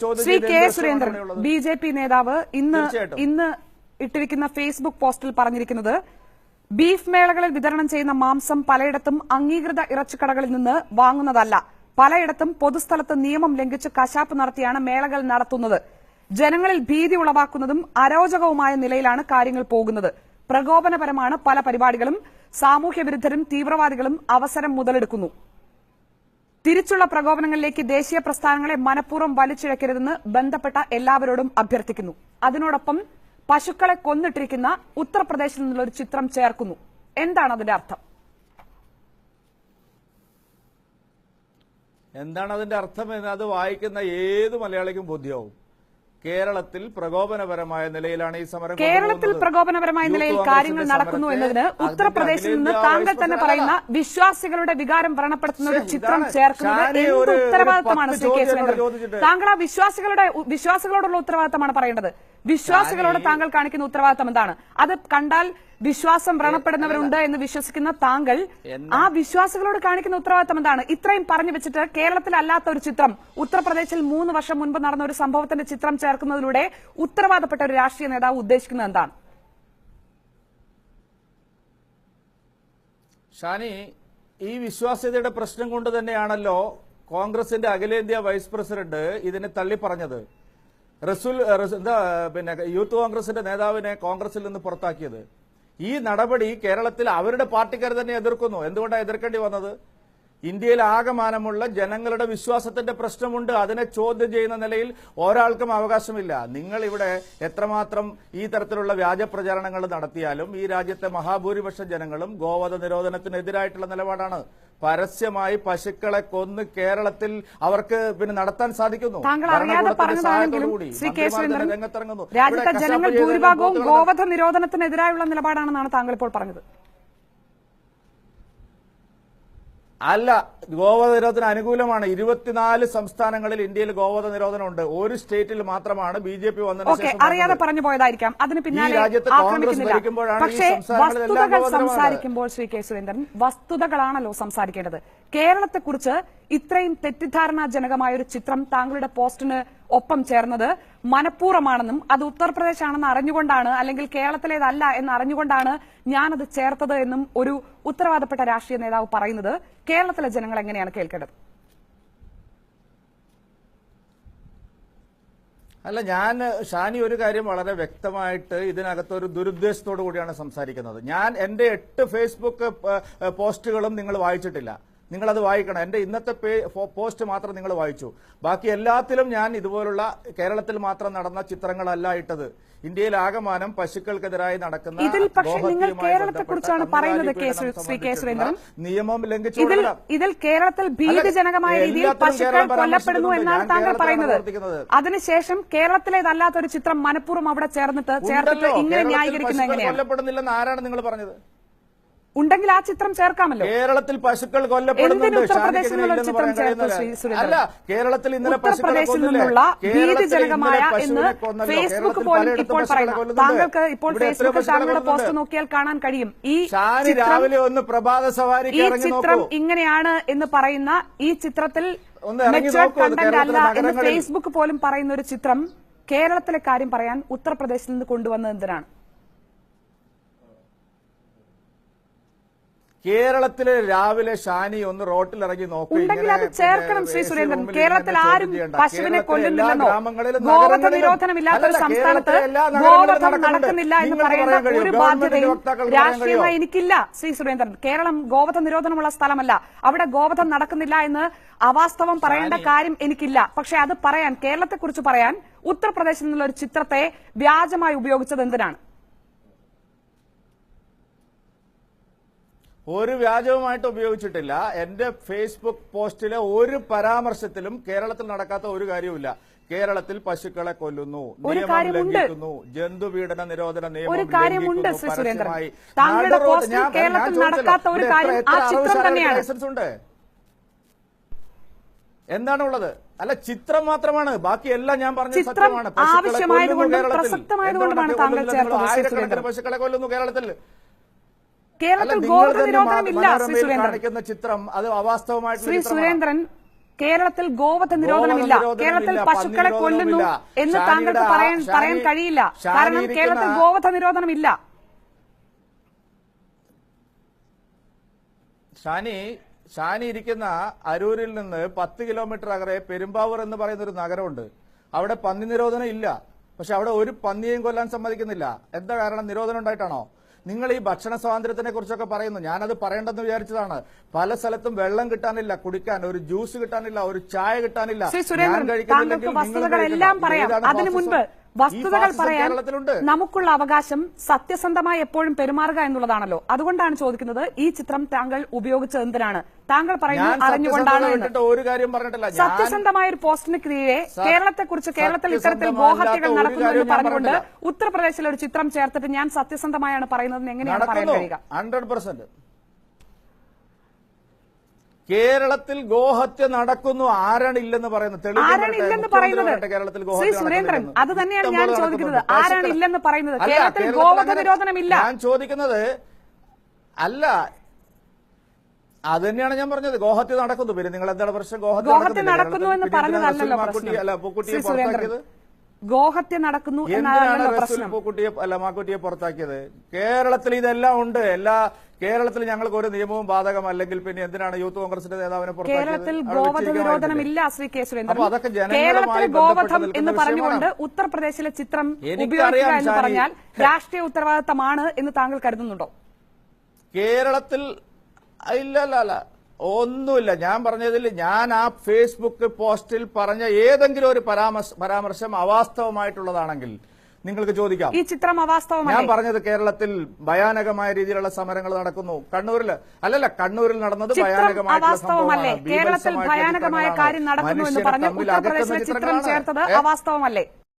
Shri K Surendran B J P നേതാവ് ഇന്ന് ഇന്ന് ഇട്ടിരിക്കുന്ന ഫേസ്ബുക്ക് പോസ്റ്റിൽ പറഞ്ഞിരിക്കുന്നത് ബീഫ് മേളകളിൽ വിതരണം ചെയ്യുന്ന മാംസം പലയിടത്തും അംഗീകൃത ഇറച്ചിക്കടകളിൽ നിന്ന് വാങ്ങുന്നതല്ല. പലയിടത്തും പൊതുസ്ഥലത്ത് നിയമം ലംഘിച്ച് കശാപ്പ് നടത്തിയാണ് മേളകൾ നടത്തുന്നത്. ജനങ്ങളിൽ ഭീതി ഉളവാക്കുന്നതും അരോചകവുമായ നിലയിലാണ് കാര്യങ്ങൾ പോകുന്നത്. പ്രകോപനപരമാണ് പല പരിപാടികളും. സാമൂഹ്യ വിരുദ്ധരും തീവ്രവാദികളും അവസരം മുതലെടുക്കുന്നു. തിരിച്ചുള്ള പ്രകോപനങ്ങളിലേക്ക് ദേശീയ പ്രസ്ഥാനങ്ങളെ മനഃപൂർവം വലിച്ചിഴക്കരുതെന്ന് ബന്ധപ്പെട്ട എല്ലാവരോടും അഭ്യർത്ഥിക്കുന്നു. അതിനോടൊപ്പം പശുക്കളെ കൊന്നിട്ടിരിക്കുന്ന ഉത്തർപ്രദേശിൽ നിന്നുള്ള ഒരു ചിത്രം ചേർക്കുന്നു. എന്താണ് അതിന്റെ അർത്ഥം? എന്താണ് അതിന്റെ അർത്ഥം എന്ന് അത് വായിക്കുന്ന ഏത് മലയാളിക്കും ബോധ്യമാവും കേരളത്തിൽ പ്രകോപനപരമായ നിലയിലാണ് ഈ സമരം കേരളത്തിൽ. പ്രകോപനപരമായ നിലയിൽ കാര്യങ്ങൾ നടക്കുന്നു എന്നതിന് ഉത്തർപ്രദേശിൽ നിന്ന് താങ്കൾ തന്നെ പറയുന്ന വിശ്വാസികളുടെ വികാരം വ്രണപ്പെടുത്തുന്ന ഒരു ചിത്രം ചേർക്കുന്നത് എന്ത് ഉത്തരവാദിത്തമാണ് ശ്രീ കെ സുരേന്ദ്രൻ? താങ്കൾ ആ വിശ്വാസികളുടെ വിശ്വാസികളോടുള്ള ഉത്തരവാദിത്തമാണ് പറയേണ്ടത്. വിശ്വാസികളോട് താങ്കൾ കാണിക്കുന്ന ഉത്തരവാദിത്തം എന്താണ്? അത് കണ്ടാൽ വിശ്വാസം വ്രണപ്പെടുന്നവരുണ്ട് എന്ന് വിശ്വസിക്കുന്ന താങ്കൾ ആ വിശ്വാസികളോട് കാണിക്കുന്ന ഉത്തരവാദിത്തം എന്താണ്? ഇത്രയും പറഞ്ഞു വെച്ചിട്ട് കേരളത്തിലല്ലാത്ത ഒരു ചിത്രം ഉത്തർപ്രദേശിൽ മൂന്ന് വർഷം മുൻപ് നടന്ന ഒരു സംഭവത്തിന്റെ ചിത്രം ചേർക്കുന്നതിലൂടെ ഉത്തരവാദപ്പെട്ട ഒരു രാഷ്ട്രീയ നേതാവ് ഉദ്ദേശിക്കുന്നത് എന്താണ്? ഷാനി ഈ വിശ്വാസ്യതയുടെ പ്രശ്നം കൊണ്ട് തന്നെയാണല്ലോ കോൺഗ്രസിന്റെ അഖിലേന്ത്യാ വൈസ് പ്രസിഡന്റ് ഇതിനെ തള്ളി പറഞ്ഞത് റസുൽ റസ്- എന്താ പിന്നെ യൂത്ത് കോൺഗ്രസിന്റെ നേതാവിനെ കോൺഗ്രസിൽ നിന്ന് പുറത്താക്കിയത്. ഈ നടപടി കേരളത്തിൽ അവരുടെ പാർട്ടിക്കാർ തന്നെ എതിർക്കുന്നു. എന്തുകൊണ്ടാണ് എതിർക്കേണ്ടി വന്നത്? ഇന്ത്യയിൽ ആകമാനമുള്ള ജനങ്ങളുടെ വിശ്വാസത്തിന്റെ പ്രശ്നമുണ്ട്. അതിനെ ചോദ്യം ചെയ്യുന്ന നിലയിൽ ഒരാൾക്കും അവകാശമില്ല. നിങ്ങൾ ഇവിടെ എത്രമാത്രം ഈ തരത്തിലുള്ള വ്യാജ പ്രചാരണങ്ങൾ നടത്തിയാലും ഈ രാജ്യത്തെ മഹാഭൂരിപക്ഷ ജനങ്ങളും ഗോവധ നിരോധനത്തിനെതിരായിട്ടുള്ള നിലപാടാണ്. പരസ്യമായി പശുക്കളെ കൊന്ന് കേരളത്തിൽ അവർക്ക് പിന്നെ നടത്താൻ സാധിക്കുന്നു. താങ്കൾ അറിയാതെ പറഞ്ഞതാണെങ്കിലും ശ്രീ കെ സുരേന്ദ്രൻ രാജ്യത്തെ ജനങ്ങൾ ഭൂരിഭാഗവും ഗോവധ നിരോധനത്തിനെതിരായുള്ള നിലപാടാണെന്നാണ് താങ്കൾ ഇപ്പോൾ പറഞ്ഞത്. അല്ല ഗോവധ നിരോധന അനുകൂലമാണ്. ഇരുപത്തിനാല് സംസ്ഥാനങ്ങളിൽ ഇന്ത്യയിൽ ഗോവധ നിരോധനമുണ്ട്. ഒരു സ്റ്റേറ്റിൽ മാത്രമാണ് ബി ജെ പി അറിയാതെ വന്നത്. പറഞ്ഞു പോയതായിരിക്കാം. അതിന് പിന്നാലെ പക്ഷേ വസ്തുതകൾ സംസാരിക്കുമ്പോൾ ശ്രീ കെ സുരേന്ദ്രൻ വസ്തുതകളാണല്ലോ സംസാരിക്കേണ്ടത്. കേരളത്തെക്കുറിച്ച് ഇത്രയും തെറ്റിദ്ധാരണാജനകമായ ഒരു ചിത്രം താങ്കളുടെ പോസ്റ്റിന് ഒപ്പം ചേർന്നത് മനഃപൂർവമാണെന്നും അത് ഉത്തർപ്രദേശ് ആണെന്ന് അറിഞ്ഞുകൊണ്ടാണ് അല്ലെങ്കിൽ കേരളത്തിലേതല്ല എന്ന് അറിഞ്ഞുകൊണ്ടാണ് ഞാനത് ചേർത്തത് എന്നും ഒരു ഉത്തരവാദപ്പെട്ട രാഷ്ട്രീയ നേതാവ് പറയുന്നത്. കേരളത്തിലെ ജനങ്ങൾ എങ്ങനെയാണ് കേൾക്കേണ്ടത്? അല്ല ഞാൻ ഷാനി ഒരു കാര്യം വളരെ വ്യക്തമായിട്ട് ഇതിനകത്ത് ഒരു ദുരുദ്ദേശത്തോടു കൂടിയാണ് സംസാരിക്കുന്നത്. ഞാൻ എന്റെ എട്ട് ഫേസ്ബുക്ക് പോസ്റ്റുകളും നിങ്ങൾ വായിച്ചിട്ടില്ല. നിങ്ങളത് വായിക്കണം എന്റെ ഇന്നത്തെ പേ- പോസ്റ്റ് മാത്രം നിങ്ങൾ വായിച്ചു ബാക്കി എല്ലാത്തിലും ഞാൻ ഇതുപോലുള്ള കേരളത്തിൽ മാത്രം നടന്ന ചിത്രങ്ങളല്ല ഇട്ടത് ഇന്ത്യയിൽ ആകമാനം പശുക്കൾക്കെതിരായി നടക്കുന്ന ഇതിൽ പക്ഷേ നിങ്ങൾ പറയുന്നത്. ശ്രീ കെ. സുരേന്ദ്രൻ. നിയമം ലംഘിച്ചു ഇതിൽ കേരളത്തിൽ ഭീതിജനകമായ അല്ല, രീതിയിൽ പശുക്കൾ കൊല്ലപ്പെടുന്നു എന്നാണ് താങ്കൾ പറയുന്നത്. അതിനുശേഷം കേരളത്തിലേതല്ലാത്തൊരു ചിത്രം മനഃപൂർവം അവിടെ ചേർന്നിട്ട് ചേർത്തിട്ട്. ഇങ്ങനെ ന്യായീകരിക്കുന്നത് എങ്ങനെയാണ് കൊല്ലപ്പെടുന്നില്ലെന്ന് ആരാണ് നിങ്ങൾ പറഞ്ഞത് ഉണ്ടെങ്കിൽ ആ ചിത്രം ചേർക്കാമല്ലോ. കേരളത്തിൽ പശുക്കൾ കൊല്ലപ്പെടുന്നുണ്ട്. ഉത്തർപ്രദേശിൽ നിന്നുള്ള ചിത്രം ചേർത്തു ശ്രീ സുരേന്ദ്രൻ? കേരളത്തിൽ ഇന്നലെ ഉത്തർപ്രദേശിൽ? നിന്നുള്ള ഭീതിജനകമായ എന്ന്. ഫേസ്ബുക്ക് പോലും ഇപ്പോൾ പറയുന്നു താങ്കൾക്ക് ഇപ്പോൾ ഫേസ്ബുക്കിൽ താങ്കളുടെ പോസ്റ്റ് നോക്കിയാൽ കാണാൻ കഴിയും. ഈ രാവിലെ ഒന്ന് പ്രഭാത സവാരിക്ക് ഈ ചിത്രം ഇങ്ങനെയാണ് എന്ന് പറയുന്ന ഈ ചിത്രത്തിൽ അത് കണ്ടന്റ് അല്ല എന്ന്. ഫേസ്ബുക്ക് പോലും പറയുന്ന ഒരു ചിത്രം കേരളത്തിലെ കാര്യം പറയാൻ ഉത്തർപ്രദേശിൽ നിന്ന് കൊണ്ടുവന്നത് എന്തിനാണ്? കേരളത്തിലെ രാവിലെ ഷാനി ഒന്ന് റോട്ടിൽ ഇറങ്ങി നോക്കൂ. ഉണ്ടെങ്കിൽ അത് ചേർക്കണം ശ്രീ സുരേന്ദ്രൻ. കേരളത്തിൽ ആരും പശുവിനെ കൊല്ലുന്നില്ലെന്നോ? ഗോവധ നിരോധനമില്ലാത്ത ഒരു സംസ്ഥാനത്ത് ഗോവധം നടക്കുന്നില്ല എന്ന് പറയുന്ന ഒരു ബാധ്യതയും രാഷ്ട്രീയമായി എനിക്കില്ല ശ്രീ സുരേന്ദ്രൻ. കേരളം ഗോവധ നിരോധനമുള്ള സ്ഥലമല്ല. അവിടെ ഗോവധം നടക്കുന്നില്ല എന്ന് അവാസ്തവം പറയേണ്ട കാര്യം എനിക്കില്ല. പക്ഷെ അത് പറയാൻ കേരളത്തെക്കുറിച്ച് പറയാൻ ഉത്തർപ്രദേശിൽ നിന്നുള്ള ഒരു ചിത്രത്തെ വ്യാജമായി ഉപയോഗിച്ചത് എന്തിനാണ്? ഒരു വ്യാജവുമായിട്ട് ഉപയോഗിച്ചിട്ടില്ല. എന്റെ ഫേസ്ബുക്ക് പോസ്റ്റിലെ ഒരു പരാമർശത്തിലും കേരളത്തിൽ നടക്കാത്ത ഒരു കാര്യവുമില്ല. കേരളത്തിൽ പശുക്കളെ കൊല്ലുന്നു നിയമം ലംഘിക്കുന്നു ജന്തുപീഡന നിരോധന നിയമം. ലൈസൻസ് ഉണ്ട്? എന്താണുള്ളത്? അല്ല ചിത്രം മാത്രമാണ്. ബാക്കി എല്ലാം ഞാൻ പറഞ്ഞ സത്യമാണ്. പശുക്കളെ കൊല്ലുന്നു കേരളത്തിൽ. ആയിരക്കണക്കിന് പശുക്കളെ കൊല്ലുന്നു കേരളത്തിൽ. കേരളത്തിൽ തന്നെ നിരോധനമില്ല ശ്രീ സുരേന്ദ്രൻ. ചിത്രം അത് ശ്രീ സുരേന്ദ്രൻ കേരളത്തിൽ ഗോവധ നിരോധനമില്ല കേരളത്തിൽ പശുക്കളെ കൊല്ലുന്നു എന്ന് താങ്കൾക്ക് പറയാൻ പറയാൻ കഴിയില്ല. കാരണം കേരളത്തിൽ ഗോവധ നിരോധനമില്ല ഷാനി ഷാനി ഇരിക്കുന്ന അരൂരിൽ നിന്ന് പത്ത് കിലോമീറ്റർ അകലെ പെരുമ്പാവൂർ എന്ന് പറയുന്ന ഒരു നഗരമുണ്ട്. അവിടെ പന്നി നിരോധനം ഇല്ല. പക്ഷെ അവിടെ ഒരു പന്നിയെയും കൊല്ലാൻ സമ്മതിക്കുന്നില്ല. എന്താ കാരണം നിരോധനം ഉണ്ടായിട്ടാണോ? നിങ്ങൾ ഈ ഭക്ഷണ സ്വാതന്ത്ര്യത്തിനെ കുറിച്ചൊക്കെ പറയുന്നു. ഞാനത് പറയേണ്ടെന്ന് വിചാരിച്ചതാണ്. പല സ്ഥലത്തും വെള്ളം കിട്ടാനില്ല കുടിക്കാൻ. ഒരു ജ്യൂസ് കിട്ടാനില്ല ഒരു ചായ കിട്ടാനില്ല. ഞാൻ സുരേന്ദ്രൻ കഴിക്കുന്നില്ലെങ്കിൽ താങ്കൾക്ക് നിങ്ങൾ കഴിക്കണം. അതിനു മുൻപ് വസ്തുതകൾ പറയാൻ നമുക്കുള്ള അവകാശം സത്യസന്ധമായി എപ്പോഴും പെരുമാറുക എന്നുള്ളതാണല്ലോ. അതുകൊണ്ടാണ് ചോദിക്കുന്നത് ഈ ചിത്രം താങ്കൾ ഉപയോഗിച്ചത് എന്തിനാണ്? താങ്കൾ പറയുന്നത് അറിഞ്ഞുകൊണ്ടാണ് സത്യസന്ധമായ ഒരു പോസ്റ്റിന് കീഴെ കേരളത്തെക്കുറിച്ച് കേരളത്തെ കുറിച്ച് കേരളത്തിൽ ഇത്തരത്തിൽ ഗോഹത്യകൾ നടക്കുന്നു എന്ന് പറഞ്ഞുകൊണ്ട്. ഉത്തർപ്രദേശിൽ ഒരു ചിത്രം ചേർത്തിട്ട് ഞാൻ സത്യസന്ധമായാണ് പറയുന്നത് എങ്ങനെയാണ് പറയാൻ കഴിയുക? ഹൺഡ്രഡ് കേരളത്തിൽ ഗോഹത്യ നടക്കുന്നു ആരാണ് ഇല്ലെന്ന് പറയുന്നത് ആരാണ് ഇല്ലെന്ന് പറയുന്നത്? കേരളത്തിൽ ശ്രീ സുരേന്ദ്രൻ അത് തന്നെയാണ് ഞാൻ ചോദിക്കുന്നത്. ആരാണ് ഇല്ലെന്ന് പറയുന്നത്? കേരളത്തിൽ ഗോവധ വിരോധനമില്ല നിരോധനമില്ല ഞാൻ ചോദിക്കുന്നത് അല്ല അത് തന്നെയാണ് ഞാൻ പറഞ്ഞത്. ഗോഹത്യ നടക്കുന്നു. പിന്നെ നിങ്ങൾ എന്താണ് പ്രശ്നം? ഗോഹത്യ നടക്കുന്നു എന്ന് പറഞ്ഞതല്ലോ അല്ല പൂക്കുട്ടിയെ പുറത്താക്കിയത്? ഗോഹത്യ നടക്കുന്നു എന്നാണ് പ്രശ്നം. പൂക്കുട്ടിയെ അല്ല മാക്കുട്ടിയെ പുറത്താക്കിയത്? കേരളത്തിൽ ഇതെല്ലാം ഉണ്ട്. എല്ലാ കേരളത്തിൽ ഞങ്ങൾക്ക് ഒരു നിയമവും ബാധകമല്ലെങ്കിൽ പിന്നെ എന്തിനാണ് യൂത്ത് കോൺഗ്രസിന്റെ നേതാവിനെ കേരളത്തിൽ ഗോവധ നിരോധനം ഇല്ല ശ്രീ കെ സുരേന്ദ്രൻ. കേരളത്തിൽ ഗോവധം എന്ന് പറഞ്ഞുകൊണ്ട്. ഉത്തർപ്രദേശിലെ ചിത്രം ഉപയോഗിക്കുക എന്ന് പറഞ്ഞാൽ രാഷ്ട്രീയ ഉത്തരവാദിത്തമാണ് എന്ന് താങ്കൾ കരുതുന്നുണ്ടോ? കേരളത്തിൽ ഇല്ല അല്ല ഒന്നുമില്ല. ഞാൻ പറഞ്ഞതിൽ ഞാൻ ആ ഫേസ്ബുക്ക് പോസ്റ്റിൽ പറഞ്ഞ ഏതെങ്കിലും ഒരു പരാമർശം അവാസ്തവമായിട്ടുള്ളതാണെങ്കിൽ നിങ്ങൾക്ക് ചോദിക്കാം. ഈ ചിത്രം ഞാൻ പറഞ്ഞത് കേരളത്തിൽ ഭയാനകമായ രീതിയിലുള്ള സമരങ്ങൾ നടക്കുന്നു. കണ്ണൂരിൽ അല്ലല്ല കണ്ണൂരിൽ നടന്നത് ഭയാനകമായിട്ടുള്ള കേരളത്തിൽ ഭയാനകമായ കാര്യം നടക്കുന്നു എന്ന് പറഞ്ഞു പറഞ്ഞ് ഉത്തർപ്രദേശിലെ ചിത്രം ചേർത്തത് അവാസ്തവമല്ലേ?